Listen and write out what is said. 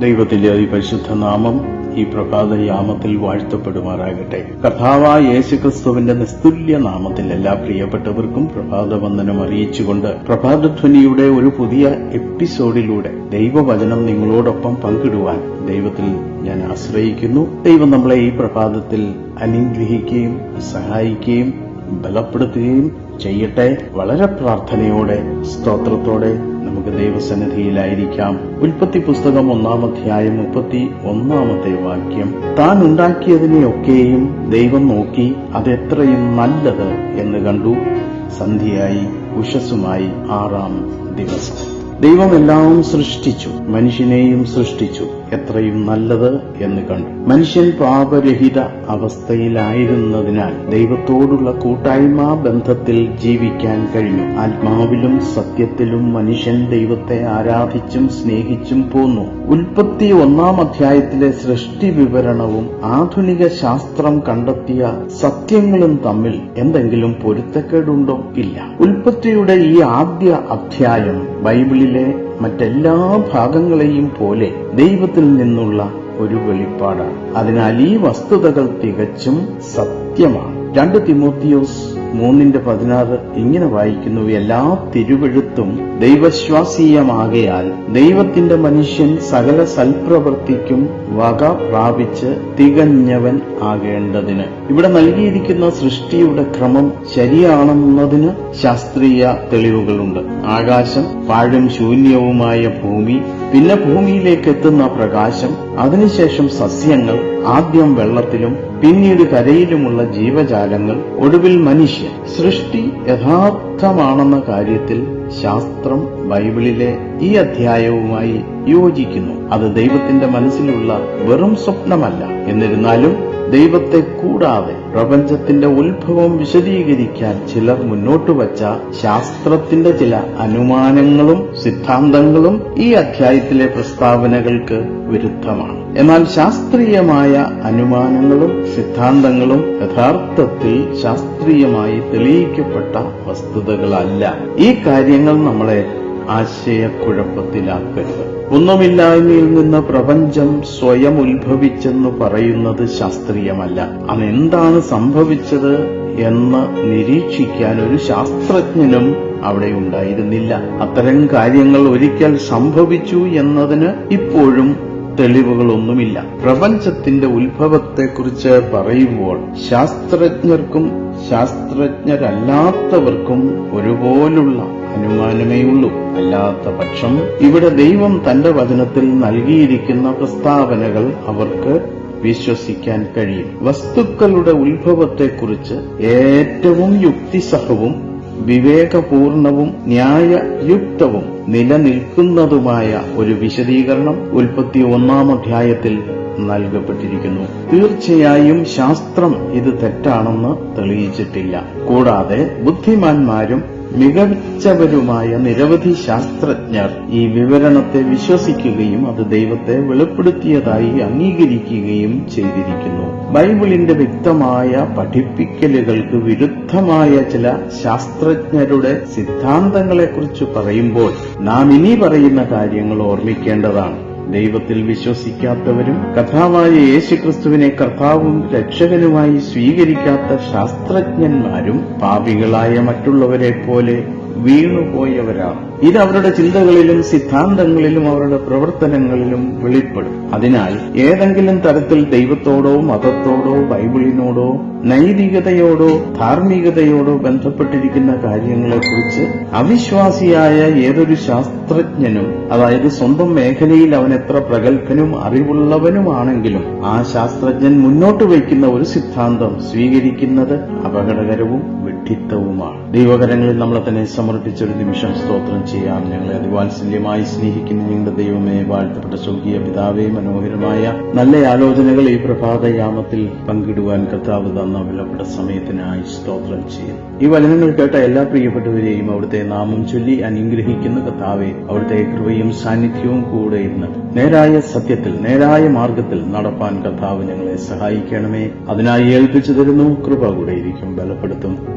ദൈവത്തിന്റെ അതിപരിശുദ്ധ നാമം ഈ പ്രഭാത യാമത്തിൽ വാഴ്ത്തപ്പെടുമാറാകട്ടെ. കഥാവായ യേശുക്രിസ്തുവിന്റെ നിസ്തുല്യ നാമത്തിൽ എല്ലാ പ്രിയപ്പെട്ടവർക്കും പ്രഭാത വന്ദനം അറിയിച്ചുകൊണ്ട് പ്രഭാതധ്വനിയുടെ ഒരു പുതിയ എപ്പിസോഡിലൂടെ ദൈവവചനം നിങ്ങളോടൊപ്പം പങ്കിടുവാൻ ദൈവത്തിൽ ഞാൻ ആശ്രയിക്കുന്നു. ദൈവം നമ്മളെ ഈ പ്രഭാതത്തിൽ അനുഗ്രഹിക്കുകയും സഹായിക്കുകയും ബലപ്പെടുത്തുകയും ചെയ്യട്ടെ. വളരെ പ്രാർത്ഥനയോടെ സ്തോത്രത്തോടെ നമുക്ക് ദൈവസന്നിധിയിലായിരിക്കാം. ഉൽപ്പത്തി പുസ്തകം ഒന്നാം അധ്യായം മുപ്പത്തി ഒന്നാമത്തെ വാക്യം. താൻ ഉണ്ടാക്കിയതിനെയൊക്കെയും ദൈവം നോക്കി അതെത്രയും നല്ലത് എന്ന് കണ്ടു. സന്ധ്യയായി ഉഷസ്സുമായി ആറാം ദിവസം. ദൈവം എല്ലാം സൃഷ്ടിച്ചു മനുഷ്യനെയും സൃഷ്ടിച്ചു. എത്രയും നല്ലത് എന്ന് കണ്ടു. മനുഷ്യൻ പാപരഹിത അവസ്ഥയിലായിരുന്നതിനാൽ ദൈവത്തോടുള്ള കൂട്ടായ്മ ബന്ധത്തിൽ ജീവിക്കാൻ കഴിഞ്ഞു. ആത്മാവിലും സത്യത്തിലും മനുഷ്യൻ ദൈവത്തെ ആരാധിച്ചും സ്നേഹിച്ചും പോന്നു. ഉൽപ്പത്തി ഒന്നാം അധ്യായത്തിലെ സൃഷ്ടി വിവരണവും ആധുനിക ശാസ്ത്രം കണ്ടെത്തിയ സത്യങ്ങളും തമ്മിൽ എന്തെങ്കിലും പൊരുത്തക്കേടുണ്ടോ? ഇല്ല. ഉൽപ്പത്തിയുടെ ഈ ആദ്യ അധ്യായം ബൈബിളിലെ മറ്റെല്ലാ ഭാഗങ്ങളെയും പോലെ ദൈവത്തിൽ നിന്നുള്ള ഒരു വെളിപ്പാടാണ്. അതിനാൽ ഈ വസ്തുതകൾ തികച്ചും സത്യമാണ്. രണ്ട് തിമോത്തിയോസ് മൂന്നിന്റെ പതിനാറ് ഇങ്ങനെ വായിക്കുന്നു എല്ലാ തിരുവെഴുത്തും ദൈവശ്വാസീയമാകയാൽ ദൈവത്തിന്റെ മനുഷ്യൻ സകല സൽപ്രവൃത്തിക്കും വക പ്രാപിച്ച് തികഞ്ഞവൻ ആകേണ്ടതിന്. ഇവിടെ നൽകിയിരിക്കുന്ന സൃഷ്ടിയുടെ ക്രമം ശരിയാണെന്നതിന് ശാസ്ത്രീയ തെളിവുകളുണ്ട്. ആകാശം പാഴും ശൂന്യവുമായ ഭൂമി പിന്നെ ഭൂമിയിലേക്ക് എത്തുന്ന പ്രകാശം അതിനുശേഷം സസ്യങ്ങൾ ആദ്യം വെള്ളത്തിലും പിന്നീട് കരയിലുമുള്ള ജീവജാലങ്ങൾ ഒടുവിൽ മനുഷ്യൻ. സൃഷ്ടി യഥാർത്ഥമാണെന്ന കാര്യത്തിൽ ശാസ്ത്രം ബൈബിളിലെ ഈ അധ്യായവുമായി യോജിക്കുന്നു. അത് ദൈവത്തിന്റെ മനസ്സിലുള്ള വെറും സ്വപ്നമല്ല. എന്നിരുന്നാലും ദൈവത്തെ കൂടാതെ പ്രപഞ്ചത്തിന്റെ ഉത്ഭവം വിശദീകരിക്കാൻ ചിലർ മുന്നോട്ട് വച്ച ശാസ്ത്രത്തിന്റെ ചില അനുമാനങ്ങളും സിദ്ധാന്തങ്ങളും ഈ അധ്യായത്തിലെ പ്രസ്താവനകൾക്ക് വിരുദ്ധമാണ്. എന്നാൽ ശാസ്ത്രീയമായ അനുമാനങ്ങളും സിദ്ധാന്തങ്ങളും യഥാർത്ഥത്തിൽ ശാസ്ത്രീയമായി തെളിയിക്കപ്പെട്ട വസ്തുതകളല്ല. ഈ കാര്യങ്ങൾ നമ്മളെ ആശയക്കുഴപ്പത്തിലാക്കരുത്. ഒന്നുമില്ലായ്മയിൽ നിന്ന് പ്രപഞ്ചം സ്വയം ഉത്ഭവിച്ചെന്ന് പറയുന്നത് ശാസ്ത്രീയമല്ല. അതെന്താണ് സംഭവിച്ചത് എന്ന് നിരീക്ഷിക്കാൻ ഒരു ശാസ്ത്രജ്ഞനും അവിടെ ഉണ്ടായിരുന്നില്ല. അത്തരം കാര്യങ്ങൾ ഒരിക്കൽ സംഭവിച്ചു എന്നതിന് ഇപ്പോഴും തെളിവുകളൊന്നുമില്ല. പ്രപഞ്ചത്തിന്റെ ഉത്ഭവത്തെക്കുറിച്ച് പറയുമ്പോൾ ശാസ്ത്രജ്ഞർക്കും ശാസ്ത്രജ്ഞരല്ലാത്തവർക്കും ഒരുപോലുള്ള അനുമാനമേ ഉള്ളൂ അല്ലാത്ത പക്ഷം ഇവിടെ ദൈവം തന്റെ വചനത്തിൽ നൽകിയിരിക്കുന്ന പ്രസ്താവനകൾ അവർക്ക് വിശ്വസിക്കാൻ കഴിയും. വസ്തുക്കളുടെ ഉത്ഭവത്തെക്കുറിച്ച് ഏറ്റവും യുക്തിസഹവും വിവേകപൂർണവും ന്യായയുക്തവും നിലനിൽക്കുന്നതുമായ ഒരു വിശദീകരണം ഉൽപ്പത്തി ഒന്നാം അധ്യായത്തിൽ നൽകപ്പെട്ടിരിക്കുന്നു. തീർച്ചയായും ശാസ്ത്രം ഇത് തെറ്റാണെന്ന് തെളിയിച്ചിട്ടില്ല. കൂടാതെ ബുദ്ധിമാന്മാരും മികച്ചവരുമായ നിരവധി ശാസ്ത്രജ്ഞർ ഈ വിവരണത്തെ വിശ്വസിക്കുകയും അത് ദൈവത്തെ വെളിപ്പെടുത്തിയതായി അംഗീകരിക്കുകയും ചെയ്തിരിക്കുന്നു. ബൈബിളിന്റെ വ്യക്തമായ പഠിപ്പിക്കലുകൾക്ക് വിരുദ്ധമായ ചില ശാസ്ത്രജ്ഞരുടെ സിദ്ധാന്തങ്ങളെക്കുറിച്ച് പറയുമ്പോൾ നാം ഇനി പറയുന്ന കാര്യങ്ങൾ ഓർമ്മിക്കേണ്ടതാണ്. ദൈവത്തിൽ വിശ്വസിക്കാത്തവരും കഥാവായ യേശുക്രിസ്തുവിനെ കർത്താവും രക്ഷകനുമായി സ്വീകരിക്കാത്ത ശാസ്ത്രജ്ഞന്മാരും പാപികളായ മറ്റുള്ളവരെ പോലെ വീണുപോയവരാണ് ഇത് അവരുടെ ചിന്തകളിലും സിദ്ധാന്തങ്ങളിലും അവരുടെ പ്രവർത്തനങ്ങളിലും വെളിപ്പെടും. അതിനാൽ ഏതെങ്കിലും തരത്തിൽ ദൈവത്തോടോ മതത്തോടോ ബൈബിളിനോടോ നൈതികതയോടോ ധാർമ്മികതയോടോ ബന്ധപ്പെട്ടിരിക്കുന്ന കാര്യങ്ങളെക്കുറിച്ച് അവിശ്വാസിയായ ഏതൊരു ശാസ്ത്രജ്ഞനും അതായത് സ്വന്തം മേഖലയിൽ അവൻ എത്ര പ്രഗത്ഭനും അറിവുള്ളവനുമാണെങ്കിലും ആ ശാസ്ത്രജ്ഞൻ മുന്നോട്ട് വയ്ക്കുന്ന ഒരു സിദ്ധാന്തം സ്വീകരിക്കുന്നത് അപകടകരവും വിഡ്ഢിത്തവുമാണ് ദൈവകരങ്ങളിൽ നമ്മളെ തന്നെ സമർപ്പിച്ച ഒരു നിമിഷം സ്തോത്രം ചെയ്യാം. ഞങ്ങളെ അതിവാത്സല്യമായി സ്നേഹിക്കുന്ന ഞങ്ങളുടെ ദൈവമേ വാഴ്ത്തപ്പെട്ട സ്വർഗീയ പിതാവേ മനോഹരമായ നല്ല ആലോചനകൾ ഈ പ്രഭാതയാമത്തിൽ പങ്കിടുവാൻ കർത്താവ് തന്ന വിലപ്പെട്ട സമയത്തിനായി സ്തോത്രം ചെയ്യും. ഈ വചനങ്ങൾ കേട്ട എല്ലാ പ്രിയപ്പെട്ടവരെയും അവിടുത്തെ നാമം ചൊല്ലി അനുഗ്രഹിക്കുന്ന കർത്താവെ അവിടുത്തെ കൃപയും സാന്നിധ്യവും കൂടെ ഇന്ന് നേരായ സത്യത്തിൽ നേരായ മാർഗത്തിൽ നടപ്പാൻ കർത്താവ് ഞങ്ങളെ സഹായിക്കണമേ. അതിനായി ഏൽപ്പിച്ചു തരുന്നു. കൃപ കൂടെ ഇരിക്കും. ബലപ്പെടുത്തും.